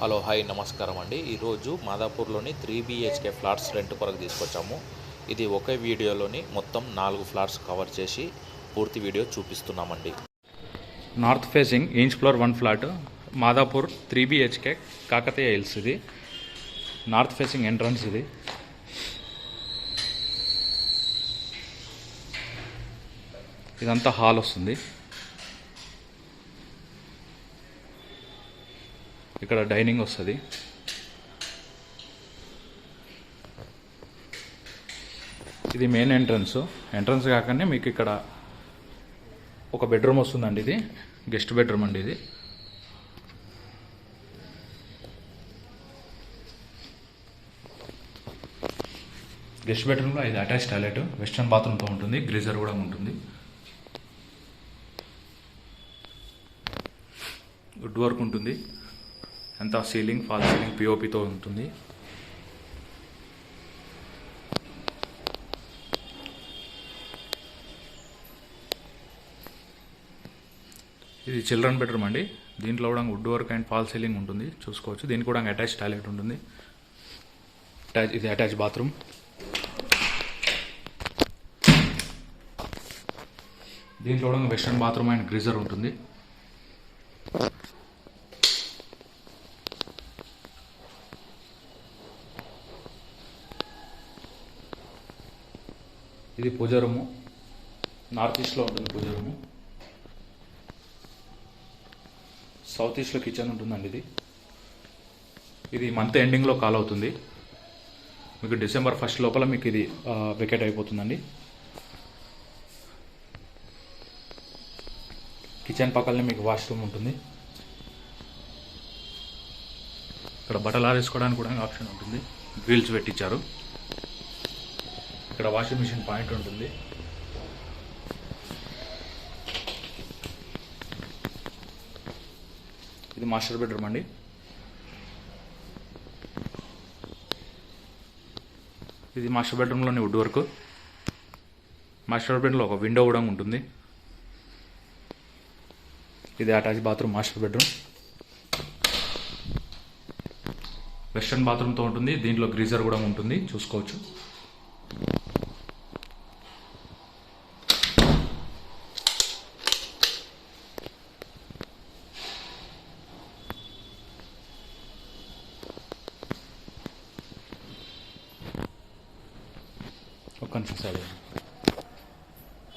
Hello hi నమస్కారం అండి. ఈరోజు మాదాపూర్లోని త్రీ బిహెచ్కే ఫ్లాట్స్ రెంట్ కొరకు తీసుకొచ్చాము. ఇది ఒకే వీడియోలోని మొత్తం నాలుగు ఫ్లాట్స్ కవర్ చేసి పూర్తి video చూపిస్తున్నామండి. North facing each floor one flat Madhapur three BHK Kakatiya hills ఇది. నార్త్ ఫేసింగ్ ఎంట్రన్స్ ఇది. ఇదంతా హాల్ వస్తుంది. ఇక్కడ డైనింగ్ వస్తుంది. ఇది మెయిన్ ఎంట్రన్స్. ఎంట్రన్స్ కాకనే మీకు ఇక్కడ ఒక బెడ్రూమ్ వస్తుందండి ఇది. గెస్ట్ బెడ్రూమ్ అండి ఇది. గెస్ట్ బెడ్రూమ్లో ఇది అటాచ్ టాయిలెట్. వెస్ట్రన్ బాత్రూమ్తో ఉంటుంది. గ్రీజర్ కూడా ఉంటుంది. వుడ్ వర్క్ ఉంటుంది. అంతా సీలింగ్ ఫాల్ సీలింగ్ పిఓపితో ఉంటుంది? ఇది చిల్డ్రన్ బెడ్రూమ్ అండి. దీంట్లో కూడా wood work and false ceiling ఉంటుంది. చూసుకోవచ్చు. దీనికి కూడా అటాచ్ టాయిలెట్ ఉంటుంది. అటాచ్ ఇది అటాచ్ బాత్రూమ్ దీంట్లో కూడా వెస్ట్రన్ బాత్రూమ్ అండ్ గ్రీజర్ ఉంటుంది. ఇది పూజ నార్త్ ఈస్ట్లో ఉంటుంది పూజ సౌత్ ఈస్ట్లో కిచెన్ ఉంటుందండి ఇది. ఇది మంత్ ఎండింగ్లో కాల్ అవుతుంది. మీకు డిసెంబర్ ఫస్ట్ లోపల మీకు ఇది వెకెట్ అయిపోతుందండి. కిచెన్ పక్కనే మీకు వాష్రూమ్ ఉంటుంది. ఇక్కడ బట్టలు ఆరేసుకోవడానికి కూడా ఆప్షన్ ఉంటుంది. గ్రిల్స్ పెట్టించారు. ఇక్కడ వాషింగ్ మిషన్ పాయింట్ ఉంటుంది. ఇది మాస్టర్ బెడ్రూమ్ అండి. ఇది మాస్టర్ బెడ్రూమ్లోని వుడ్ వర్క్ మాస్టర్ బెడ్రూమ్లో ఒక విండో కూడా ఉంటుంది. ఇది attach bathroom master bedroom western బాత్రూమ్తో ఉంటుంది. దీంట్లో గ్రీజర్ కూడా ఉంటుంది. చూసుకోవచ్చు.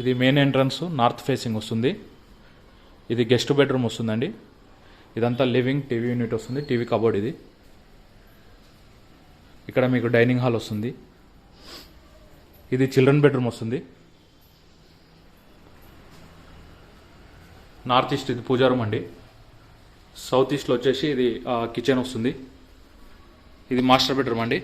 ఇది మెయిన్ ఎంట్రన్స్ నార్త్ ఫేసింగ్ వస్తుంది. ఇది గెస్ట్ బెడ్రూమ్ వస్తుందండి. ఇదంతా లివింగ్ టీవీ యూనిట్ వస్తుంది టీవీ కబోర్డ్ ఇది. ఇక్కడ మీకు డైనింగ్ హాల్ వస్తుంది. ఇది చిల్డ్రన్ బెడ్రూమ్ వస్తుంది. నార్త్ ఈస్ట్ ఇది పూజా రూమ్ అండి. సౌత్ ఈస్ట్లో వచ్చేసి ఇది కిచెన్ వస్తుంది. ఇది మాస్టర్ బెడ్రూమ్ అండి.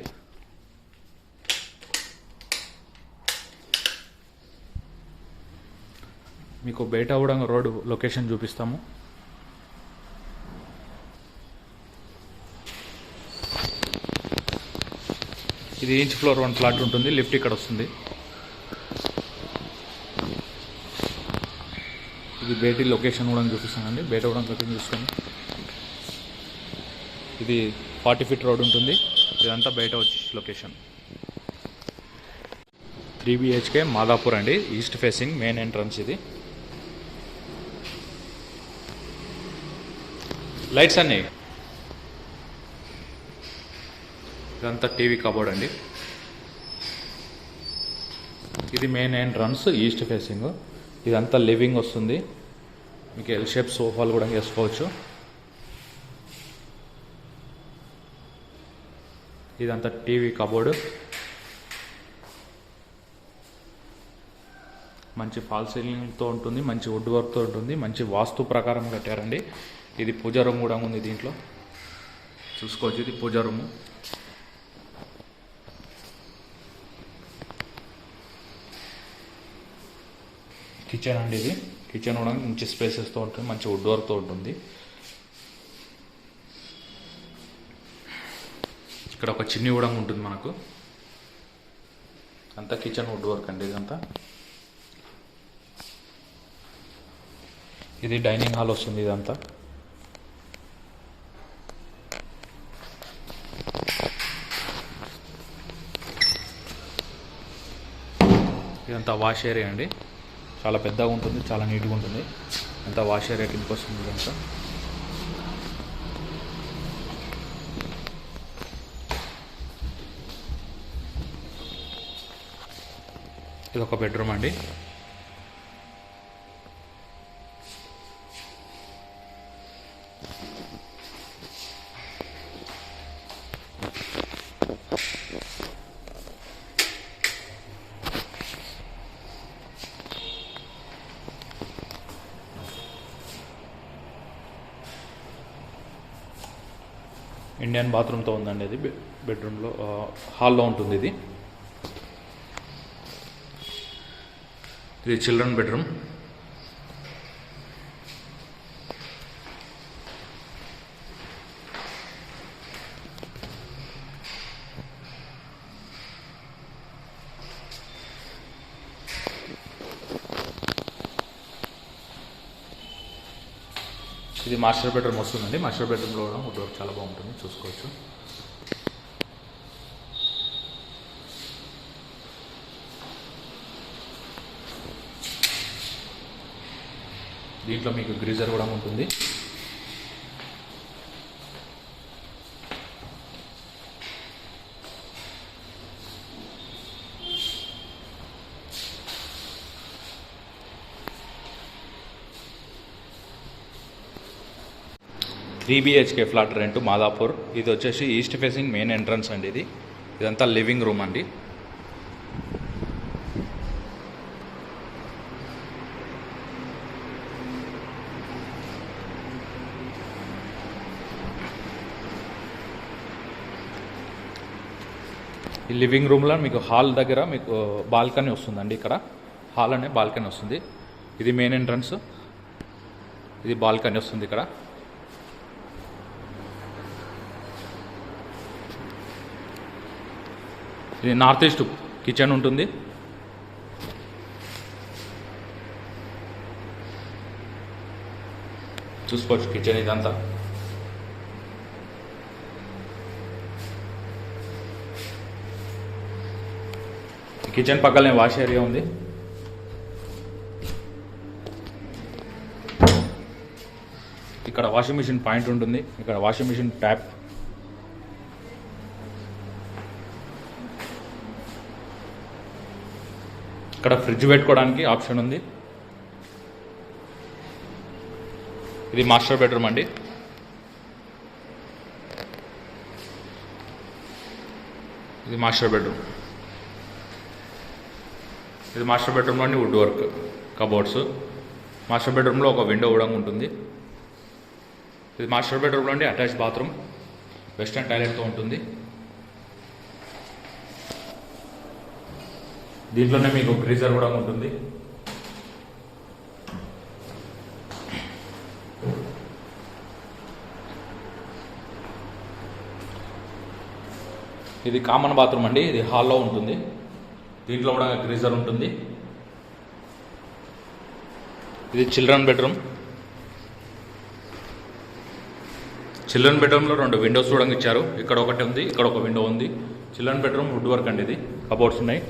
మీకు బయట కూడా రోడ్ లొకేషన్ చూపిస్తాము. ఇది ఇంచ్ ఫ్లోర్ వన్ ఫ్లాట్ ఉంటుంది లిఫ్ట్ ఇక్కడ వస్తుంది. ఇది బేటి లొకేషన్ కూడా చూపిస్తానండి బయట కూడా లొకేషన్ చూసుకోండి ఇది ఫార్టీ ఫీట్ రోడ్ ఉంటుంది ఇదంతా బయట వచ్చి లొకేషన్. త్రీ బిహెచ్కే మాదాపూర్ అండి ఈస్ట్ ఫేసింగ్ మెయిన్ ఎంట్రన్స్ ఇది. లైట్స్ అన్నీ. ఇదంతా టీవీ కబోర్డ్ అండి. ఇది మెయిన్ ఎంట్రన్స్ ఈస్ట్ ఫేసింగ్. ఇదంతా లివింగ్ వస్తుంది. మీకు ఎల్ షేప్ సోఫాలు కూడా వేసుకోవచ్చు. ఇదంతా టీవీ కబోర్డు. మంచి ఫాల్ సీలింగ్తో ఉంటుంది మంచి వుడ్ వర్క్తో ఉంటుంది మంచి వాస్తు ప్రకారం కట్టారండి. ఇది పూజా రూమ్ కూడా ఉంది దీంట్లో. చూసుకోవచ్చు ఇది పూజా రూము కిచెన్ అండి ఇది. కిచెన్ కూడా మంచి స్పేసెస్తో ఉంటుంది మంచి వుడ్ వర్క్తో ఉంటుంది. ఇక్కడ ఒక చిన్ని కూడా ఉంటుంది మనకు. అంతా కిచెన్ వుడ్ వర్క్ అండి ఇదంతా. ఇది డైనింగ్ హాల్ వస్తుంది ఇదంతా. ఇదంతా వాష్ ఏరియా అండి. చాలా పెద్దగా ఉంటుంది చాలా నీట్గా ఉంటుంది. అంతా వాష్ ఏరియా కిందకి వస్తుంది ఇదంతా. ఇది ఒక బెడ్రూమ్ అండి. ఇండియన్ బాత్రూమ్తో ఉందండి ఇది. బెడ్రూమ్లో హాల్లో ఉంటుంది ఇది. ఇది చిల్డ్రన్ బెడ్రూమ్. ఇది మాస్టర్ బెడ్రూమ్ వస్తుందండి. మాస్టర్ బెడ్రూమ్లో కూడా వుడ్ వర్క్ చాలా బాగుంటుంది. చూసుకోవచ్చు. దీంట్లో మీకు గ్రీజర్ కూడా ఉంటుంది. Three BHK flat rent Madhapur. ఇది వచ్చేసి ఈస్ట్ ఫేసింగ్ మెయిన్ ఎంట్రన్స్ అండి ఇది. ఇదంతా లివింగ్ రూమ్ అండి. ఈ లివింగ్ రూమ్లో మీకు హాల్ దగ్గర మీకు బాల్కనీ వస్తుందండి ఇక్కడ. హాల్ అనే బాల్కనీ వస్తుంది. ఇది మెయిన్ ఎంట్రన్స్. ఇది బాల్కనీ వస్తుంది ఇక్కడ. ఇది నార్త్ ఈస్ట్ కిచెన్ ఉంటుంది. చూసుకోవచ్చు కిచెన్ ఇదంతా. కిచెన్ పక్కనే వాష్ ఏరియా ఉంది. ఇక్కడ వాషింగ్ మిషన్ పాయింట్ ఉంటుంది. ఇక్కడ వాషింగ్ మిషన్ ట్యాప్ ఇక్కడ ఫ్రిడ్జ్ పెట్టుకోవడానికి ఆప్షన్ ఉంది. ఇది మాస్టర్ బెడ్రూమ్ అండి. ఇది మాస్టర్ బెడ్రూమ్. ఇది మాస్టర్ బెడ్రూమ్లోని వుడ్ వర్క్ కబోర్డ్స్. మాస్టర్ బెడ్రూమ్లో ఒక విండో కూడా ఉంటుంది. ఇది మాస్టర్ బెడ్రూమ్లోని అటాచ్ బాత్రూమ్ వెస్ట్రన్ టాయిలెట్తో ఉంటుంది. దీంట్లోనే మీకు గ్రీజర్ కూడా ఉంటుంది. ఇది కామన్ బాత్రూమ్ అండి ఇది హాల్లో ఉంటుంది. దీంట్లో కూడా గ్రీజర్ ఉంటుంది. ఇది చిల్డ్రన్ బెడ్రూమ్ చిల్డ్రన్ బెడ్రూమ్లో రెండు విండోస్ కూడా ఇచ్చారు. ఇక్కడ ఒకటి ఉంది ఇక్కడ ఒక విండో ఉంది. చిల్డ్రన్ బెడ్రూమ్ వుడ్ వర్క్ అండి ఇది కబోర్డ్స్ ఉన్నాయి.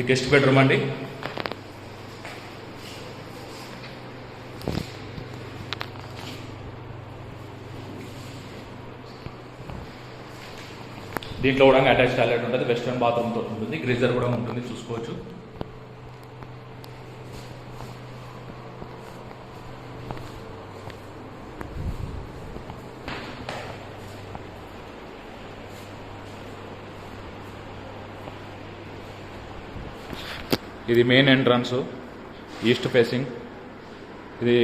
ఇది గెస్ట్ బెడ్రూమ్ అండి. దీంట్లో కూడా అటాచ్ టాయిలెట్ ఉంటుంది వెస్ట్రన్ బాత్రూమ్తో ఉంటుంది గ్రీజర్ కూడా ఉంటుంది చూసుకోవచ్చు. ఇది మెయిన్ ఎంట్రన్స్ ఈస్ట్ ఫేసింగ్. ఇది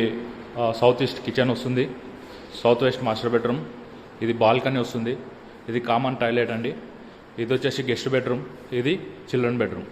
సౌత్ ఈస్ట్ కిచెన్ వస్తుంది. South west master bedroom. ఇది బాల్కనీ వస్తుంది. ఇది కామన్ టాయిలెట్ అండి. ఇది వచ్చేసి గెస్ట్ బెడ్రూమ్. ఇది చిల్డ్రన్ బెడ్రూమ్.